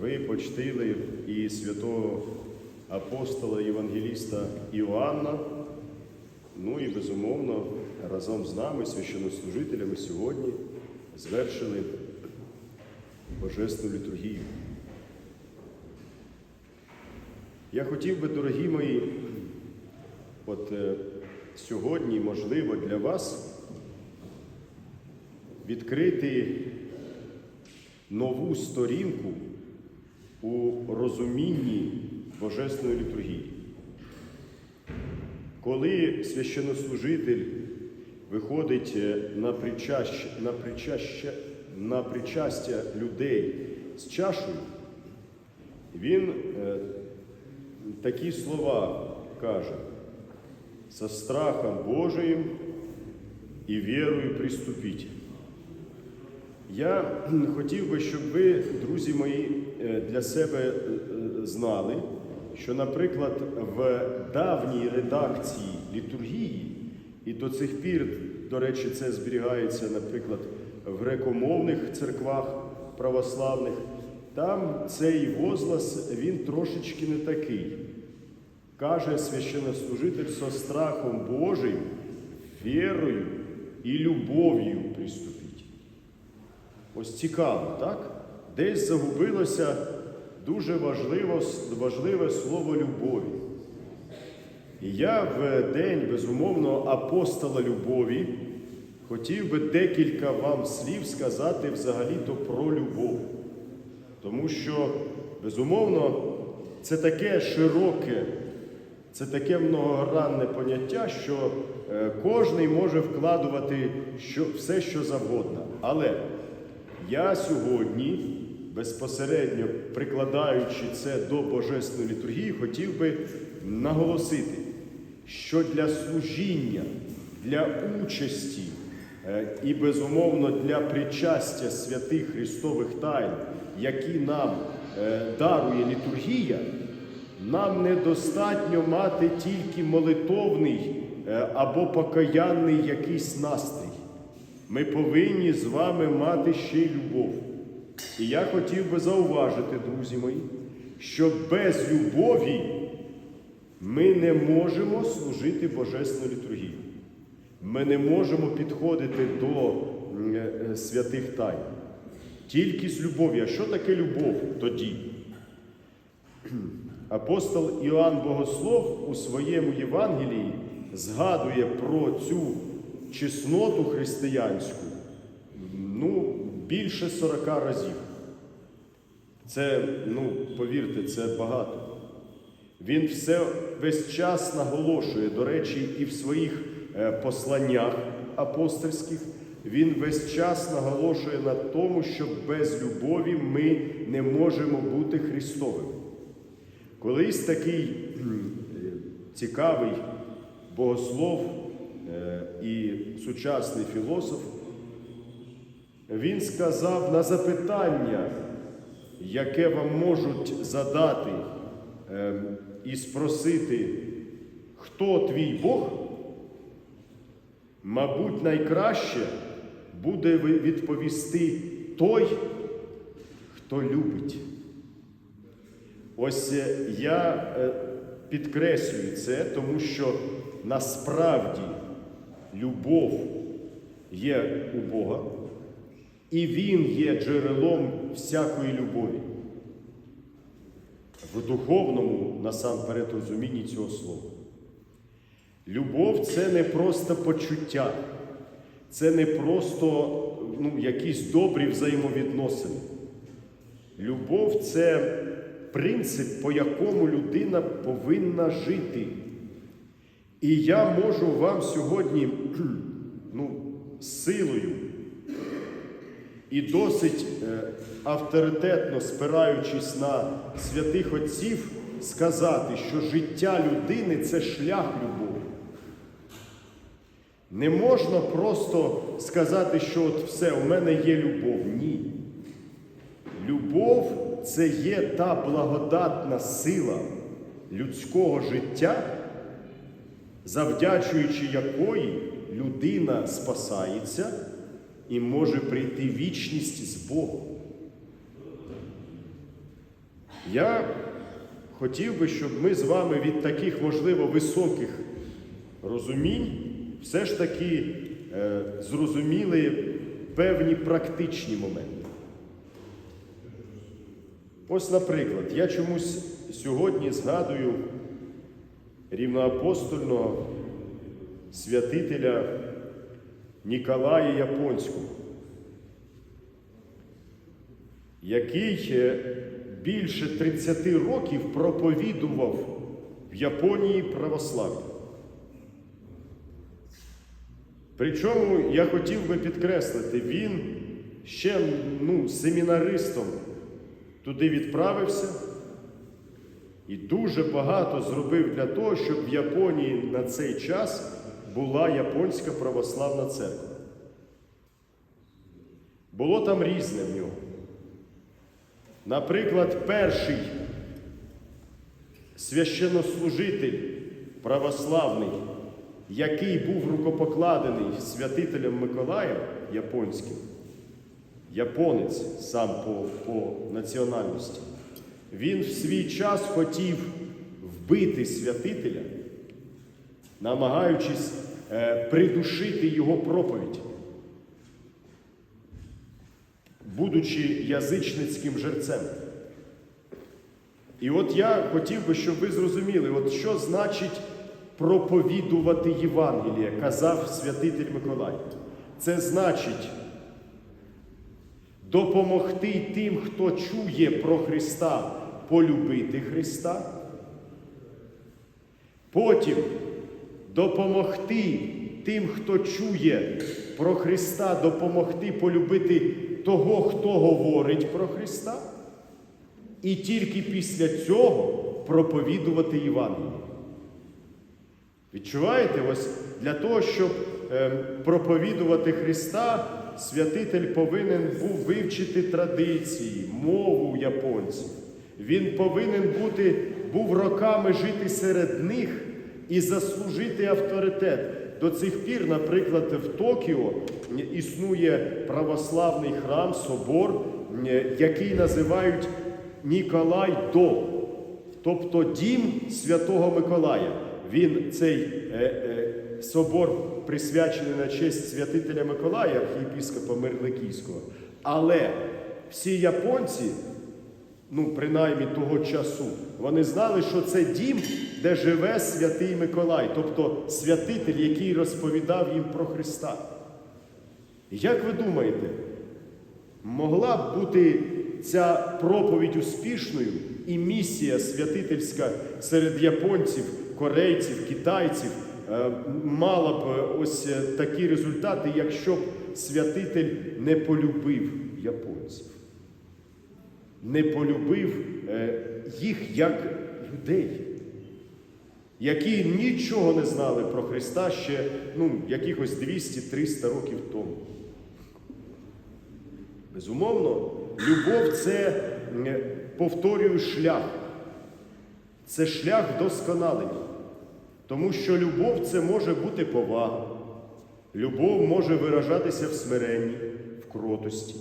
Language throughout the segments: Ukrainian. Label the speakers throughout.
Speaker 1: ви почтили і святого апостола Євангеліста Іоанна. Ну і безумовно, разом з нами, священнослужителями, сьогодні звершили Божественну літургію. Я хотів би, дорогі мої, от е, сьогодні, можливо, для вас відкрити нову сторінку у розумінні Божественної літургії. Коли священнослужитель виходить е, на причащ, на, причащ, на причастя людей з чашею, він е, такі слова каже со страхом Божиим і вірою приступіть. Я хотів би, щоб ви, друзі мої, е, для себе е, е, знали, що, наприклад, в давній редакції літургії, і до цих пір, до речі, це зберігається, наприклад, в грекомовних церквах православних, там цей возглас він трошечки не такий. Каже священнослужитель со страхом Божим, вірою і любов'ю приступіть. Ось цікаво, так? Десь загубилося дуже важливо, важливе слово любові. І я в день, безумовно, апостола любові хотів би декілька вам слів сказати взагалі-то про любов. Тому що, безумовно, це таке широке, це таке многогранне поняття, що е, кожний може вкладувати все, що завгодно. Але я сьогодні, безпосередньо прикладаючи це до Божественної літургії, хотів би наголосити, що для служіння, для участі е, і, безумовно, для причастя святих Христових тайн, які нам е, дарує літургія, нам недостатньо мати тільки молитовний е, або покаянний якийсь настрій. Ми повинні з вами мати ще й любов. І я хотів би зауважити, друзі мої, що без любові ми не можемо служити Божественну літургію. Ми не можемо підходити до е, святих тайн. Тільки з любов'ю. А що таке любов тоді? Апостол Іоанн Богослов у своєму Євангелії згадує про цю чесноту християнську ну, більше 40 разів. Це, ну, повірте, це багато. Він все весь час наголошує, до речі, і в своїх е, посланнях апостольських, він весь час наголошує на тому, що без любові ми не можемо бути Христовими. Колись такий цікавий богослов е, і сучасний філософ, він сказав на запитання, яке вам можуть задати е, і спросити, хто твій Бог, мабуть, найкраще буде відповісти той, хто любить. Ось я підкреслюю це, тому що насправді любов є у Бога, і Він є джерелом всякої любові. В духовному насамперед розумінні цього слова. Любов це не просто почуття, це не просто ну, якісь добрі взаємовідносини. Любов це принцип, по якому людина повинна жити. І я можу вам сьогодні ну, силою і досить е, авторитетно спираючись на святих Отців, сказати, що життя людини це шлях любові. Не можна просто сказати, що от все, у мене є любов. Ні. Любов це є та благодатна сила людського життя, завдячуючи якої людина спасається і може прийти вічність з Богом. Я хотів би, щоб ми з вами від таких, можливо, високих розумінь все ж таки е, зрозуміли певні практичні моменти. Ось, наприклад, я чомусь сьогодні згадую рівноапостольного святителя Ніколая Японського, який більше 30 років проповідував в Японії православ'я. Причому я хотів би підкреслити, він ще ну, семінаристом туди відправився і дуже багато зробив для того, щоб в Японії на цей час була Японська православна церква. Було там різне в нього. Наприклад, перший священнослужитель православний, який був рукопокладений святителем Миколаєм японським, японець сам по, по національності, він в свій час хотів вбити святителя, намагаючись е, придушити його проповідь, будучи язичницьким жерцем. І от я хотів би, щоб ви зрозуміли, от що значить проповідувати Євангеліє, казав святитель Миколай. Це значить допомогти тим, хто чує про Христа, полюбити Христа. Потім допомогти тим, хто чує про Христа, допомогти полюбити того, хто говорить про Христа. І тільки після цього проповідувати Євангеліє. Відчуваєте, ось для того, щоб е, проповідувати Христа, святитель повинен був вивчити традиції, мову японців. Він повинен бути, був роками жити серед них і заслужити авторитет. До цих пір, наприклад, в Токіо існує православний храм, собор, який називають Ніколай До, тобто дім Святого Миколая. Він цей е, е, собор присвячений на честь святителя Миколая, архієпіскопа Мирликійського. Але всі японці, ну принаймні того часу, вони знали, що це дім, де живе святий Миколай, тобто святитель, який розповідав їм про Христа. Як ви думаєте, могла б бути ця проповідь успішною і місія святительська серед японців, корейців, китайців е, мала б е, ось е, такі результати, якщо б святитель не полюбив японців, не полюбив е, їх як людей, які нічого не знали про Христа ще ну, якихось 200-300 років тому. Безумовно, любов це, м, повторюю, шлях. Це шлях досконалення. Тому що любов це може бути повага. Любов може виражатися в смиренні, в кротості.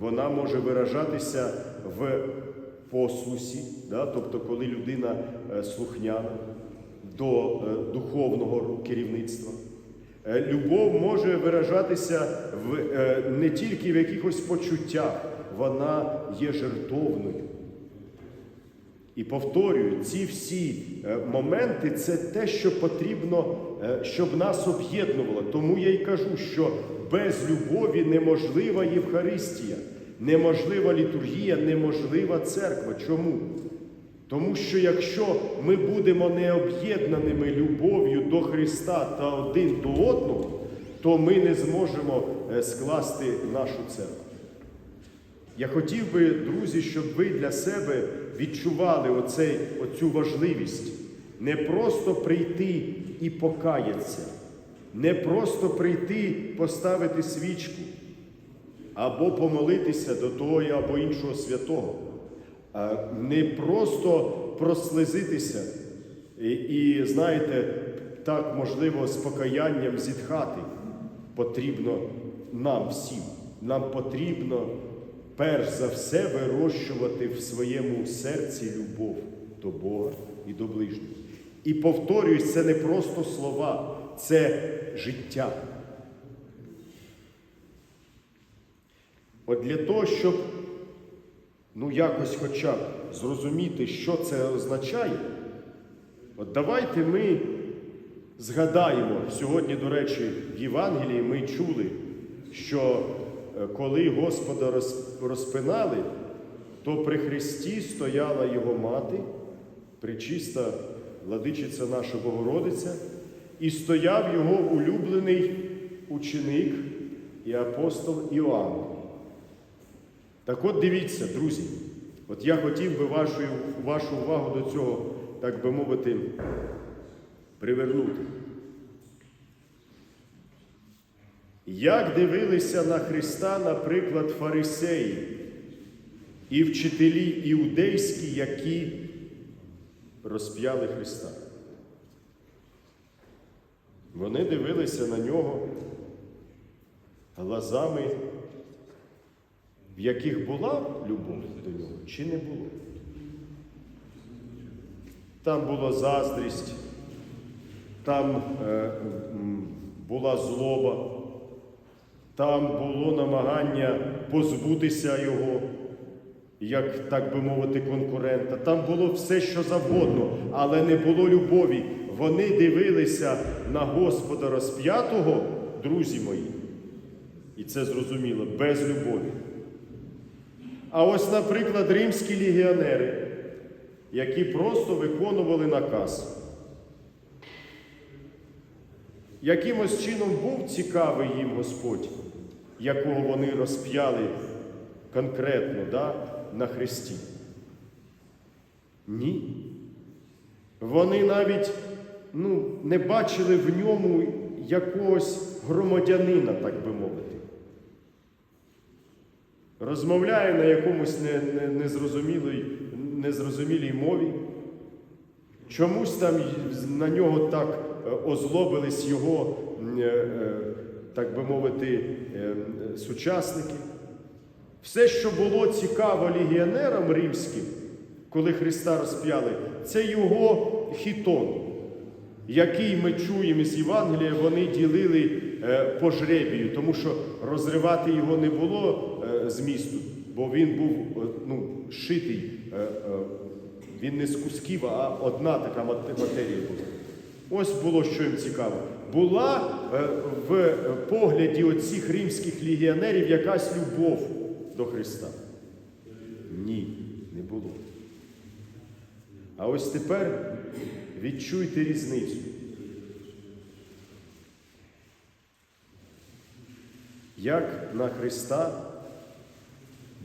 Speaker 1: Вона може виражатися в послусі, да? тобто, коли людина е, слухняна до е, духовного керівництва. Е, Любов може виражатися в, не тільки в якихось почуттях, вона є жертовною. І повторюю, ці всі моменти це те, що потрібно, щоб нас об'єднувало. Тому я й кажу, що без любові неможлива Євхаристія, неможлива літургія, неможлива церква. Чому? Тому що якщо ми будемо не об'єднаними любов'ю до Христа та один до одного, то ми не зможемо е, скласти нашу церкву. Я хотів би, друзі, щоб ви для себе відчували оцей, оцю важливість. Не просто прийти і покаятися, не просто прийти поставити свічку, або помолитися до того або іншого святого, не просто прослизитися і, і знаєте, так можливо з покаянням зітхати потрібно нам всім. Нам потрібно перш за все вирощувати в своєму серці любов до Бога і до ближнього. І повторююсь, це не просто слова, це життя. От для того, щоб ну якось хоча б зрозуміти, що це означає, от давайте ми згадаємо, сьогодні, до речі, в Євангелії ми чули, що е, коли Господа розпинали, то при Христі стояла його мати, причиста владичиця наша Богородиця, і стояв його улюблений ученик і апостол Іоанн. Так от дивіться, друзі, от я хотів би вашу, вашу увагу до цього, так би мовити, привернути. Як дивилися на Христа, наприклад, фарисеї і вчителі іудейські, які розп'яли Христа. Вони дивилися на нього глазами, в яких була любов до нього, чи не було. Там була заздрість, там е, була злоба, там було намагання позбутися його, як так би мовити, конкурента. Там було все, що завгодно, але не було любові. Вони дивилися на Господа розп'ятого, друзі мої. І це зрозуміло, без любові. А ось, наприклад, римські легіонери, які просто виконували наказ. Якимось чином був цікавий їм Господь, якого вони розп'яли конкретно да, на хресті? Ні. Вони навіть ну, не бачили в ньому якогось громадянина, так би мовити. Розмовляє на якомусь не, не, незрозумілій, незрозумілій мові. Чомусь там на нього так е, озлобились його, е, е, так би мовити, сучасники. Все, що було цікаво легіонерам римським, коли Христа розп'яли, це його хітон, який ми чуємо з Євангелія, вони ділили по жребію, тому що розривати його не було е, змісту, бо він був е, ну, шитий, е, е, він не з кусків, а одна така матерія була. Ось було що їм цікаво. Була е, в погляді оцих римських легіонерів якась любов до Христа? Ні, не було. А ось тепер відчуйте різницю. Як на Христа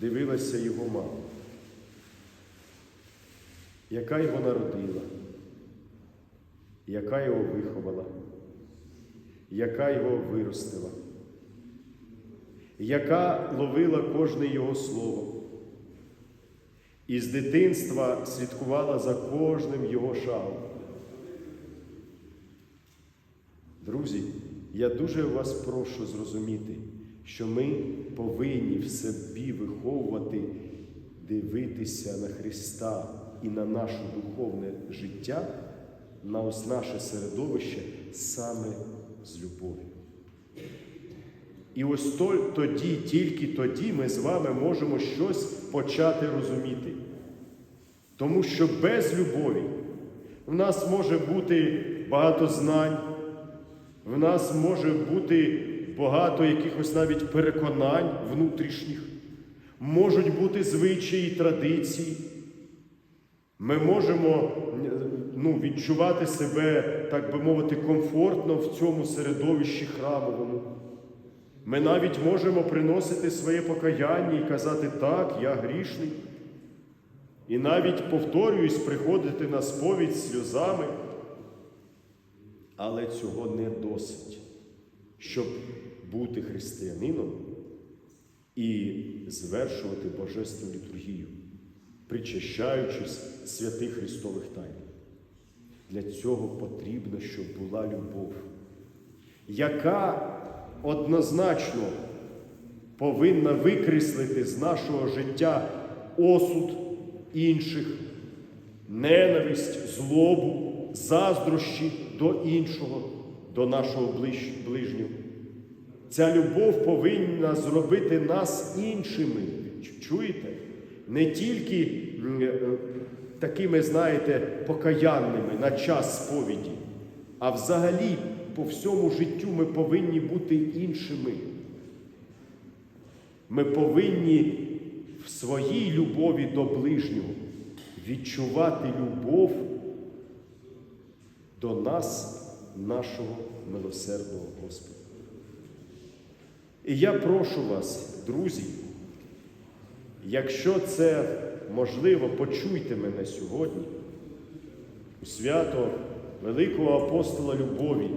Speaker 1: дивилася його мама, яка його народила, яка його виховала, яка його виростила, яка ловила кожне його слово. І з дитинства слідкувала за кожним його шагом. Друзі, я дуже вас прошу зрозуміти, що ми повинні в собі виховувати, дивитися на Христа і на наше духовне життя, на ось наше середовище саме з любов'ю. І ось то- тоді, тільки тоді ми з вами можемо щось почати розуміти. Тому що без любові в нас може бути багато знань, в нас може бути багато якихось навіть переконань внутрішніх, можуть бути звичаї, традиції. Ми можемо ну, відчувати себе, так би мовити, комфортно в цьому середовищі храмовому. Ми навіть можемо приносити своє покаяння і казати, так, я грішний. І навіть, повторююсь, приходити на сповідь сльозами. Але цього не досить, щоб бути християнином і звершувати Божественну літургію, причащаючись святих Христових тайн. Для цього потрібно, щоб була любов, яка однозначно повинна викреслити з нашого життя осуд інших, ненависть, злобу, заздрощі до іншого, до нашого ближ- ближнього. Ця любов повинна зробити нас іншими. Чуєте? Не тільки е, такими, знаєте, покаянними на час сповіді, а взагалі по всьому життю ми повинні бути іншими. Ми повинні в своїй любові до ближнього відчувати любов до нас, нашого милосердного Господа. І я прошу вас, друзі, якщо це можливо, почуйте мене сьогодні у свято великого апостола Любові.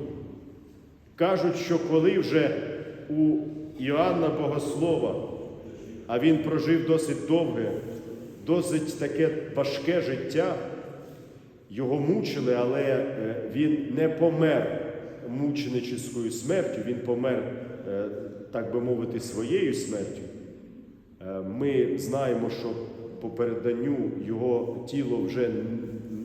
Speaker 1: Кажуть, що коли вже у Іоанна Богослова, а він прожив досить довге, досить таке важке життя, його мучили, але е, він не помер мученическою смертю, він помер, е, так би мовити, своєю смертю. Е, Ми знаємо, що по переданню його тіло вже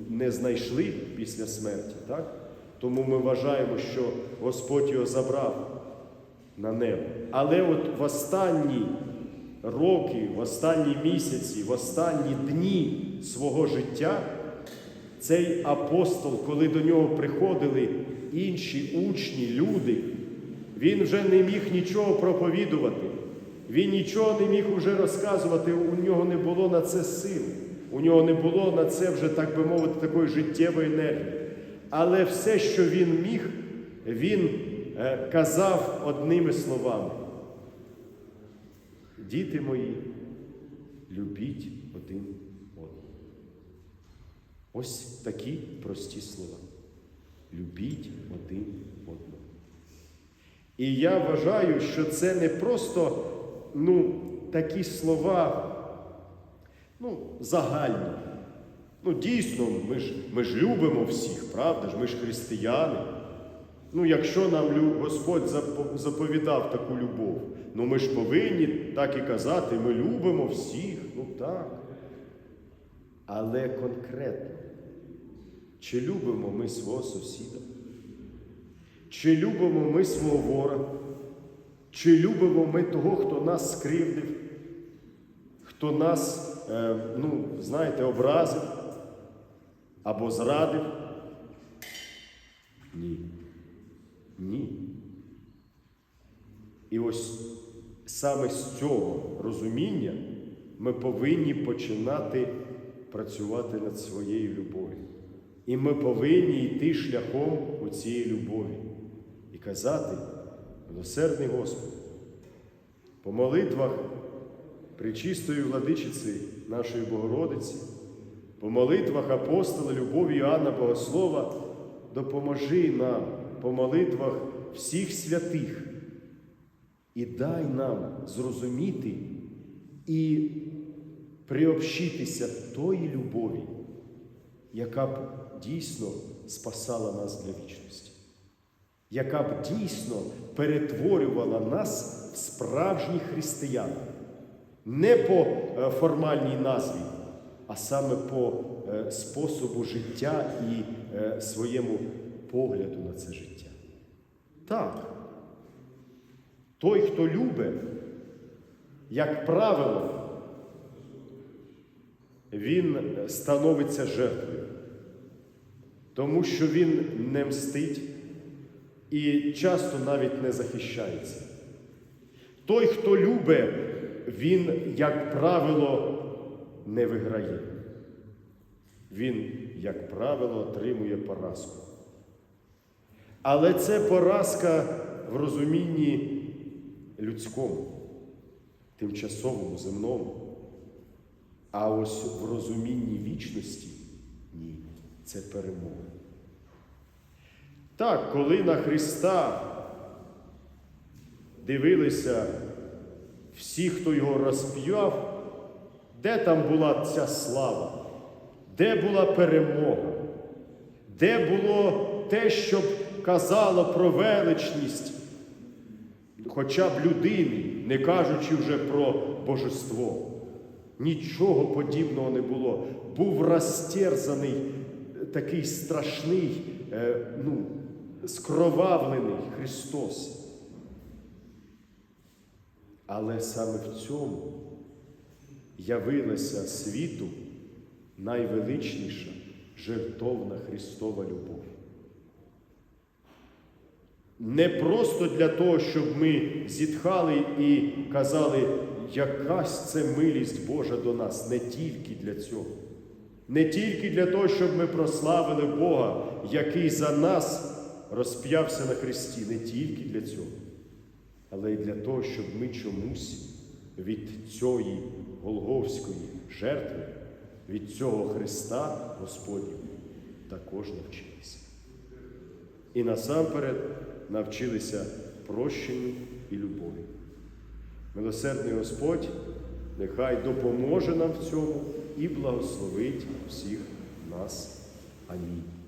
Speaker 1: не знайшли після смерті, так? Тому ми вважаємо, що Господь його забрав на небо. Але от в останні роки, в останні місяці, в останні дні свого життя цей апостол, коли до нього приходили інші учні, люди, він вже не міг нічого проповідувати. Він нічого не міг уже розказувати, у нього не було на це сил, у нього не було на це вже, так би мовити, такої життєвої енергії. Але все, що він міг, він е, казав одними словами. Діти мої, любіть один. Ось такі прості слова. Любіть один одного. І я вважаю, що це не просто ну, такі слова ну, загальні. Ну, дійсно, ми ж, ми ж любимо всіх, правда ж? Ми ж християни. Ну, якщо нам Господь заповідав таку любов, ну ми ж повинні так і казати, ми любимо всіх, ну так. Але конкретно, чи любимо ми свого сусіда? Чи любимо ми свого ворога? Чи любимо ми того, хто нас скривдив, хто нас, е, ну, знаєте, образив або зрадив? Ні. Ні. І ось саме з цього розуміння ми повинні починати працювати над своєю любов'ю. І ми повинні йти шляхом у цієї любові і казати, милосердний Господь, по молитвах Пречистої владичиці нашої Богородиці, по молитвах апостола Любові Іоанна Богослова, допоможи нам по молитвах всіх святих і дай нам зрозуміти і приобщитися тої любові, яка б дійсно спасала нас для вічності, яка б дійсно перетворювала нас в справжніх християн, не по е, формальній назві, а саме по е, способу життя і е, своєму погляду на це життя. Так, той, хто любить, як правило, він становиться жертвою, тому що він не мстить і часто навіть не захищається. Той, хто любить, він, як правило, не виграє. Він, як правило, отримує поразку. Але це поразка в розумінні людському, тимчасовому, земному. А ось в розумінні вічності ні, це перемога. Так, коли на Христа дивилися всі, хто його розп'яв, де там була ця слава, де була перемога, де було те, що казало про величність хоча б людини, не кажучи вже про божество. Нічого подібного не було. Був розтерзаний, е, такий страшний, е, ну, скровавлений Христос. Але саме в цьому явилася світу найвеличніша жертовна Христова любов. Не просто для того, щоб ми зітхали і казали, якась це милість Божа до нас, не тільки для цього. Не тільки для того, щоб ми прославили Бога, який за нас розп'явся на Христі, не тільки для цього, але й для того, щоб ми чомусь від цієї Голговської жертви, від цього Христа Господнього також навчилися. І насамперед навчилися прощенню і любові. Милосердний Господь нехай допоможе нам в цьому і благословить всіх нас. Амінь.